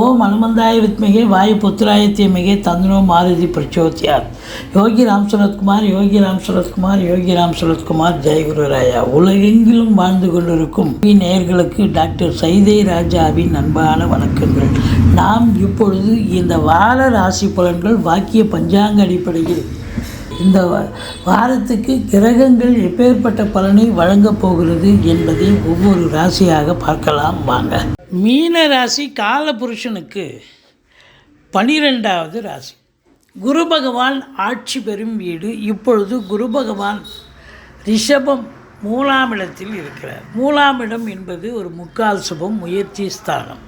ஓம் அனுமந்தாய வித்மிகே வாயு புத்திராய தீமிகே தந்தனோ மாருதி பிரச்சோத்தியார் யோகி ராம் சரத்குமார் யோகி ராம் சரத்குமார் யோகி ராம் சரத்குமார் ஜெயகுரு ராயா. உலகெங்கிலும் வாழ்ந்து கொண்டிருக்கும் நேயர்களுக்கு டாக்டர் சைதை ராஜாவின் அன்பான வணக்கங்கள். நாம் இப்பொழுது இந்த வார ராசி பலன்கள் வாக்கிய பஞ்சாங்க அடிப்படையில் இந்த வாரத்துக்கு கிரகங்கள் எப்பேற்பட்ட பலனை வழங்கப் போகிறது என்பதை ஒவ்வொரு ராசியாக பார்க்கலாம் வாங்க. மீன ராசி காலபுருஷனுக்கு பனிரெண்டாவது ராசி. குரு பகவான் ஆட்சி பெறும் வீடு. இப்பொழுது குரு பகவான் ரிஷபம் மூலாம் இடத்தில் இருக்கிறார். மூலாம் இடம் என்பது ஒரு முக்கால் சுபம் முயற்சி ஸ்தானம்.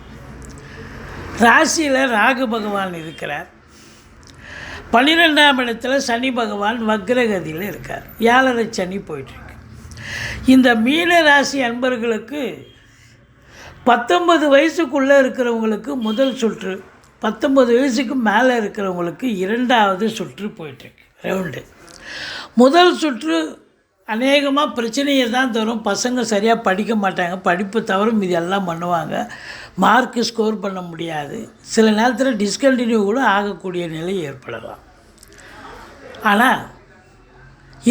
ராசியில் ராகு பகவான் இருக்கிறார். பன்னிரெண்டாம் இடத்துல சனி பகவான் வக்ரகதியில் இருக்கார். ஏழரை சனி போயிட்டுருக்கு. இந்த மீன ராசி அன்பர்களுக்கு பத்தொன்பது வயசுக்குள்ளே இருக்கிறவங்களுக்கு முதல் சுற்று பத்தொன்பது வயசுக்கு மேலே இருக்கிறவங்களுக்கு இரண்டாவது சுற்று போயிட்டுருக்கு. ரவுண்டு. முதல் சுற்று அநேகமாக பிரச்சனையை தான் தரும். பசங்க சரியாக படிக்க மாட்டாங்க. படிப்பு தவிர மீதி எல்லாம் பண்ணுவாங்க. மார்க்கு ஸ்கோர் பண்ண முடியாது. சில நேரத்தில் டிஸ்கண்டினியூ கூட ஆகக்கூடிய நிலை ஏற்படலாம். ஆனால்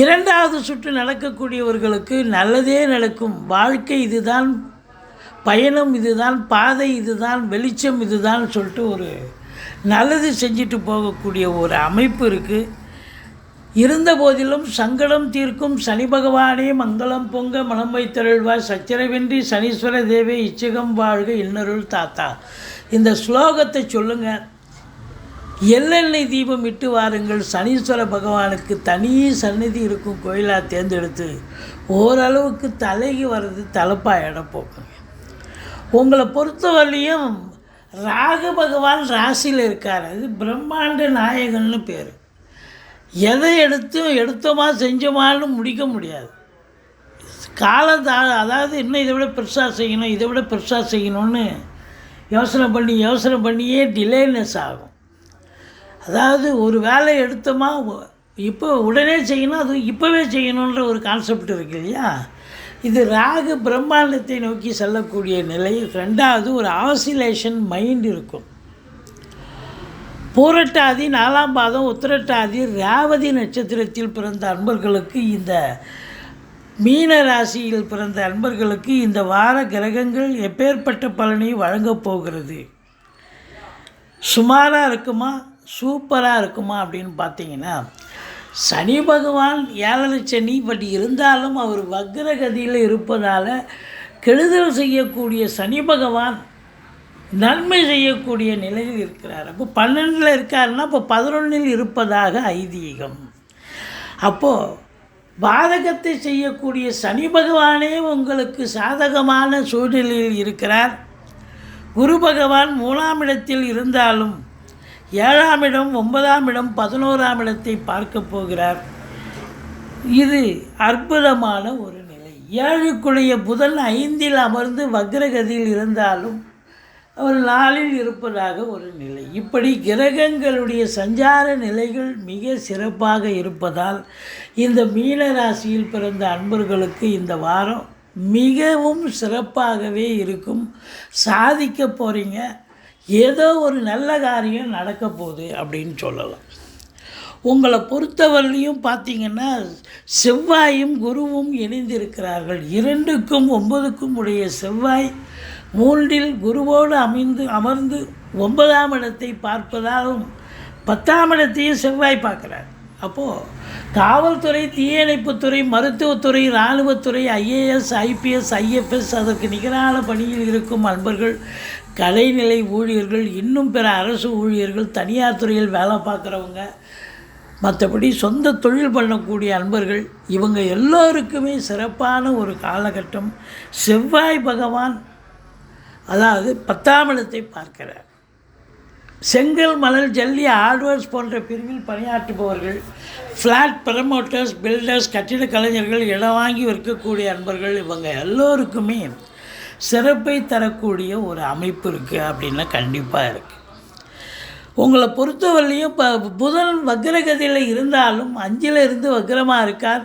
இரண்டாவது சுற்று நடக்கக்கூடியவர்களுக்கு நல்லதே நடக்கும். வாழ்க்கை இதுதான் பயணம் இதுதான் பாதை இதுதான் வெளிச்சம் இதுதான் சொல்லிட்டு ஒரு நல்லது செஞ்சுட்டு போகக்கூடிய ஒரு அமைப்பு இருக்குது இருந்த போதிலும் சங்கடம் தீர்க்கும் சனி பகவானே மங்களம் பொங்க மனம் வைத்தருள்வாய் சச்சரவின்றி சனீஸ்வர தேவே இச்சகம் வாழ்க இன்னருள் தாத்தா. இந்த ஸ்லோகத்தை சொல்லுங்கள் எள்ளெண்ணெய் தீபம் இட்டு வாருங்கள். சனீஸ்வர பகவானுக்கு தனி சந்நிதி இருக்கும் கோயிலாக தேர்ந்தெடுத்து ஓரளவுக்கு தலைக்கு வர்றது தலைப்பாக இடம் போக்குங்க உங்களை பொறுத்தவரையும் ராகு பகவான் ராசியில் இருக்கார். அது பிரம்மாண்ட நாயகன்னு பேர். எதை எடுத்தும் எடுத்தோமா செஞ்சோமான்னு முடிக்க முடியாது. காலம் அதாவது இன்னும் இதை விட பெருசாக செய்யணும் இதை விட பெருசாக செய்யணும்னு யோசனை பண்ணி யோசனை பண்ணியே டிலேனஸ் ஆகும். அதாவது ஒரு வேலை எடுத்தோமா இப்போ உடனே செய்யணும் அது இப்போவே செய்யணுன்ற ஒரு கான்செப்ட் இருக்கு இல்லையா? இது ராகு பிரம்மாண்டத்தை நோக்கி செல்லக்கூடிய நிலை. ரெண்டாவது ஒரு ஆசிலேஷன் மைண்ட் இருக்கும். பூரட்டாதி நாலாம் பாதம் உத்திரட்டாதி ரேவதி நட்சத்திரத்தில் பிறந்த அன்பர்களுக்கு இந்த மீன ராசியில் பிறந்த அன்பர்களுக்கு இந்த வார கிரகங்கள் எப்பேற்பட்ட பலனை வழங்கப் போகிறது? சுமாராக இருக்குமா? சூப்பராக இருக்குமா அப்படின்னு பார்த்தீங்கன்னா சனி பகவான் ஏழரை சனி பட் இருந்தாலும் அவர் வக்ரகதியில் இருப்பதால் கெடுதல் செய்யக்கூடிய சனி பகவான் நன்மை செய்யக்கூடிய நிலையில் இருக்கிறார். அப்போ பன்னெண்டில் இருக்காருன்னா இப்போ பதினொன்றில் இருப்பதாக ஐதீகம். அப்போது பாதகத்தை செய்யக்கூடிய சனி பகவானே உங்களுக்கு சாதகமான சூழ்நிலையில் இருக்கிறார். குரு பகவான் மூணாம் இடத்தில் இருந்தாலும் ஏழாம் இடம் ஒன்பதாம் இடம் பதினோராம் இடத்தை பார்க்க போகிறார். இது அற்புதமான ஒரு நிலை. ஏழுக்குடைய புதன் ஐந்தில் அமர்ந்து வக்ரகதியில் இருந்தாலும் ஒரு நாளில் இருப்பதாக ஒரு நிலை. இப்படி கிரகங்களுடைய சஞ்சார நிலைகள் மிக சிறப்பாக இருப்பதால் இந்த மீன ராசியில் பிறந்த அன்பர்களுக்கு இந்த வாரம் மிகவும் சிறப்பாகவே இருக்கும். சாதிக்க போகிறீங்க ஏதோ ஒரு நல்ல காரியம் நடக்க போகுது அப்படின்னு சொல்லலாம். உங்களை பொறுத்தவரையிலையும் பார்த்தீங்கன்னா செவ்வாயும் குருவும் இணைந்திருக்கிறார்கள். இரண்டுக்கும் ஒன்பதுக்கும் உடைய செவ்வாய் மூன்றில் குருவோடு அமைந்து அமர்ந்து ஒன்பதாம் இடத்தை பார்ப்பதாலும் பத்தாம் இடத்தையும் செவ்வாய் பார்க்குறார். அப்போது காவல்துறை தீயணைப்புத்துறை மருத்துவத்துறை இராணுவத்துறை ஐஏஎஸ் ஐபிஎஸ் ஐஎஃப்எஸ் அதற்கு நிகரான பணியில் இருக்கும் அன்பர்கள் கலைநிலை ஊழியர்கள் இன்னும் பிற அரசு ஊழியர்கள் தனியார் துறையில் வேலை பார்க்குறவங்க மற்றபடி சொந்த தொழில் பண்ணக்கூடிய அன்பர்கள் இவங்க எல்லோருக்குமே சிறப்பான ஒரு காலகட்டம். செவ்வாய் பகவான் அதாவது பத்தாம் இடத்தை பார்க்கிறார். செங்கல் மணல் ஜல்லி ஹார்ட்வேர்ஸ் போன்ற பிரிவில் பணியாற்றுபவர்கள் ஃப்ளாட் ப்ரமோட்டர்ஸ் பில்டர்ஸ் கட்டிட கலைஞர்கள் இடம் வாங்கி விற்கக்கூடிய அன்பர்கள் இவங்க எல்லோருக்குமே சிறப்பை தரக்கூடிய ஒரு அமைப்பு இருக்குது அப்படின்னா கண்டிப்பாக இருக்குது உங்களை பொறுத்தவரையிலையும் இப்போ புதன் வக்ரகதியில் இருந்தாலும் அஞ்சில் இருந்து வக்ரமாக இருக்கார்.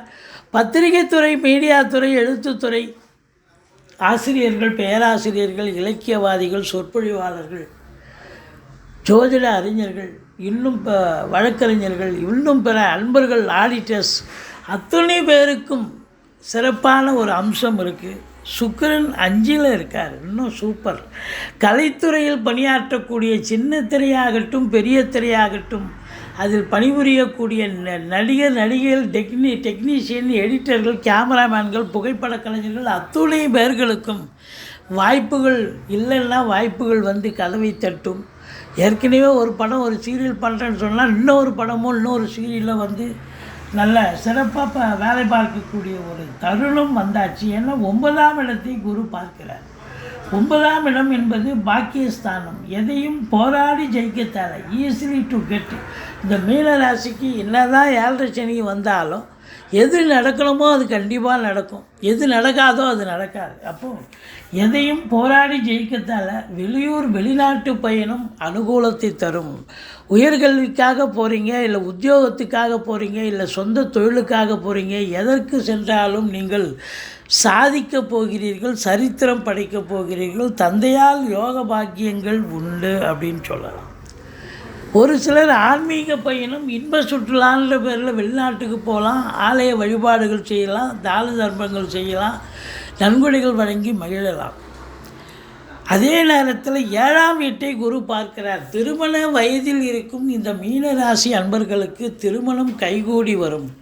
பத்திரிகைத்துறை மீடியாத்துறை எழுத்துத்துறை ஆசிரியர்கள் பேராசிரியர்கள் இலக்கியவாதிகள் சொற்பொழிவாளர்கள் ஜோதிட அறிஞர்கள் இன்னும் ப வழக்கறிஞர்கள் இன்னும் பிற அன்பர்கள் ஆடிட்டர்ஸ் அத்தனை பேருக்கும் சிறப்பான ஒரு அம்சம் இருக்குது சுக்கிரன் அஞ்சில் இருக்கார். இன்னும் சூப்பர். கலைத்துறையில் பணியாற்றக்கூடிய சின்ன திரையாகட்டும் பெரிய திரையாகட்டும் அதில் பணிபுரியக்கூடிய ந- நடிகர் நடிகைகள் டெக்னி டெக்னீஷியன் எடிட்டர்கள் கேமராமேன்கள் புகைப்பட கலைஞர்கள் அத்துணை பேர்களுக்கும் வாய்ப்புகள் இல்லைன்னா வாய்ப்புகள் வந்து கதவை தட்டும். ஏற்கனவே ஒரு படம் ஒரு சீரியல் பண்ணுறேன்னு சொன்னால் இன்னொரு படமும் இன்னொரு சீரியலில் வந்து நல்ல சிறப்பாக வேலை பார்க்கக்கூடிய ஒரு தருணம் வந்தாச்சு. ஏன்னா ஒன்பதாம் இடத்தை குரு பார்க்கிறார். ஒன்பதாம் இடம் என்பது பாக்கியஸ்தானம். எதையும் போராடி ஜெயிக்க தேவை. ஈஸிலி டு கெட் இந்த மீன ராசிக்கு என்னதான் ஏழரை சனி வந்தாலும் எது நடக்கணுமோ அது கண்டிப்பாக நடக்கும். எது நடக்காதோ அது நடக்காது. அப்போது எதையும் போராடி ஜெயிக்கத்தால வெளியூர் வெளிநாட்டு பயணம் அனுகூலத்தை தரும். உயர்கல்விக்காக போகிறீங்க இல்லை உத்தியோகத்துக்காக போகிறீங்க இல்லை சொந்த தொழிலுக்காக போகிறீங்க எதற்கு சென்றாலும் நீங்கள் சாதிக்கப் போகிறீர்கள் சரித்திரம் படைக்கப் போகிறீர்கள் தந்தையால் யோக பாக்கியங்கள் உண்டு அப்படின்னு சொல்லலாம். ஒரு சிலர் ஆன்மீக பயணம் இன்ப சுற்றுலான்ற பேரில் வெளிநாட்டுக்கு போகலாம் ஆலய வழிபாடுகள் செய்யலாம் தான தர்மங்கள் செய்யலாம் நன்கொடைகள் வழங்கி மகிழலாம். அதே நேரத்தில் ஏழாம் வீட்டை குரு பார்க்கிறார். திருமண வயதில் இருக்கும் இந்த மீன ராசி அன்பர்களுக்கு திருமணம் கைகூடி வரும்.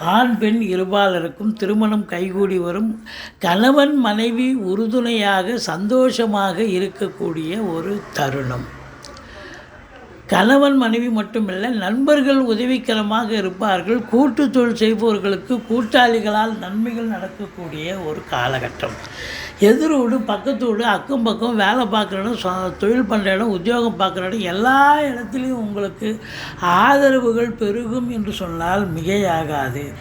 ஆண் பெண் இருபாலருக்கும் திருமணம் கைகூடி வரும். கணவன் மனைவி உறுதுணையாக சந்தோஷமாக இருக்கக்கூடிய ஒரு தருணம். கணவன் மனைவி மட்டுமில்லை நண்பர்கள் உதவிக்கரமாக இருப்பார்கள். கூட்டு தொழில் செய்பவர்களுக்கு கூட்டாளிகளால் நன்மைகள் நடக்கக்கூடிய ஒரு காலகட்டம். எதிரோடு பக்கத்தோடு அக்கம் பக்கம் வேலை பார்க்குற இடம் சொ- தொழில் பண்ணுற இடம் உத்தியோகம் பார்க்குற இடம் எல்லா இடத்துலையும் உங்களுக்கு ஆதரவுகள் பெருகும் என்று சொன்னால் மிகையாகாது.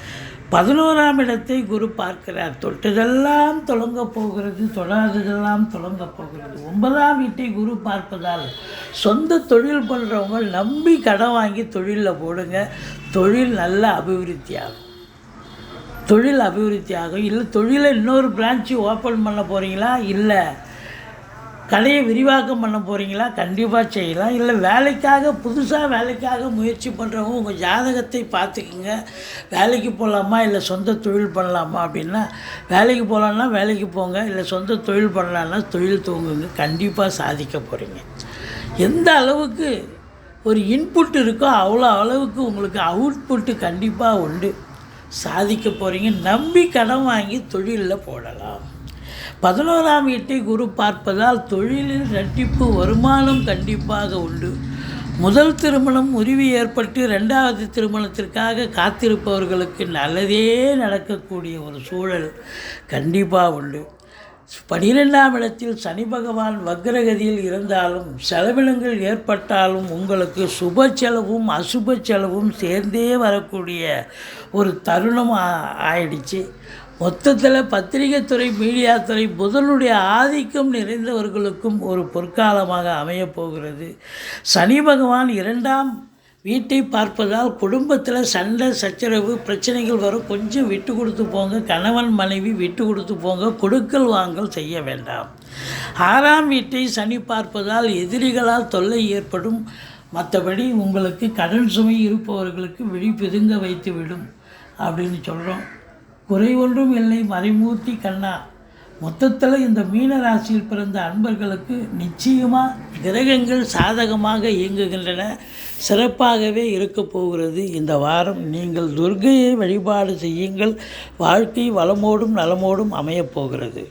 பதினோராம் இடத்தை குரு பார்க்கிறார். தொட்டதெல்லாம் தொடங்க போகிறது தொடாததெல்லாம் தொடங்க போகிறது. ஒன்பதாம் வீட்டை குரு பார்ப்பதால் சொந்த தொழில் பண்ணுறவங்க நம்பி கடன் வாங்கி தொழிலில் போடுங்க. தொழில் நல்ல அபிவிருத்தி ஆகும் தொழில் அபிவிருத்தி ஆகும் இல்லை தொழிலை இன்னொரு பிரான்ச்சு ஓப்பன் பண்ண போகிறீங்களா இல்லை. கடையை விரிவாக்கம் பண்ண போகிறீங்களா கண்டிப்பாக செய்யலாம். இல்லை வேலைக்காக புதுசாக வேலைக்காக முயற்சி பண்ணுறவங்க உங்கள் ஜாதகத்தை பார்த்துக்குங்க. வேலைக்கு போகலாமா இல்லை சொந்த தொழில் பண்ணலாமா அப்படின்னா வேலைக்கு போகலான்னா வேலைக்கு போங்க. இல்லை சொந்த தொழில் பண்ணலான்னா தொழில் தூங்குங்க கண்டிப்பாக சாதிக்க போகிறீங்க எந்த அளவுக்கு ஒரு இன்புட் இருக்கோ அவ்வளோ அளவுக்கு உங்களுக்கு அவுட்புட்டு கண்டிப்பாக உண்டு. சாதிக்க போகிறீங்க நம்பி கடன் வாங்கி தொழிலில் போடலாம். பதினோராம் வீட்டை குரு பார்ப்பதால் தொழிலில் இரட்டிப்பு வருமானம் கண்டிப்பாக உண்டு. முதல் திருமணம் முறிவு ஏற்பட்டு ரெண்டாவது திருமணத்திற்காக காத்திருப்பவர்களுக்கு நல்லதே நடக்கக்கூடிய ஒரு சூழல் கண்டிப்பாக உண்டு. பனிரெண்டாம் இடத்தில் சனி பகவான் வக்ரகதியில் இருந்தாலும் செலவினங்கள் ஏற்பட்டாலும் உங்களுக்கு சுப செலவும் அசுப செலவும் சேர்ந்தே வரக்கூடிய ஒரு தருணம் ஆயிடுச்சு. மொத்தத்தில் பத்திரிகைத்துறை மீடியாத்துறை புதனுடைய ஆதிக்கம் நிறைந்தவர்களுக்கும் ஒரு பொற்காலமாக அமையப் போகிறது. சனி பகவான் இரண்டாம் வீட்டை பார்ப்பதால் குடும்பத்தில் சண்டை சச்சரவு பிரச்சனைகள் வரும். கொஞ்சம் விட்டு கொடுத்து போங்க. கணவன் மனைவி விட்டு கொடுத்து போங்க. கொடுக்கல் வாங்கல் செய்ய வேண்டாம். ஆறாம் வீட்டை சனி பார்ப்பதால் எதிரிகளால் தொல்லை ஏற்படும். மற்றபடி உங்களுக்கு கடன் சுமை இருப்பவர்களுக்கு விழி பிதுங்க வைத்து விடும் அப்படின்னு சொல்கிறோம் குறை ஒன்றும் இல்லை. மறைமூர்த்தி கண்ணா மொத்தத்தில் இந்த மீன ராசியில் பிறந்த அன்பர்களுக்கு நிச்சயமாக கிரகங்கள் சாதகமாக இயங்குகின்றன. சிறப்பாகவே இருக்கப் போகிறது. இந்த வாரம் நீங்கள் துர்கையை வழிபாடு செய்யுங்கள். வாழ்க்கை வளமோடும் நலமோடும் அமையப் போகிறது.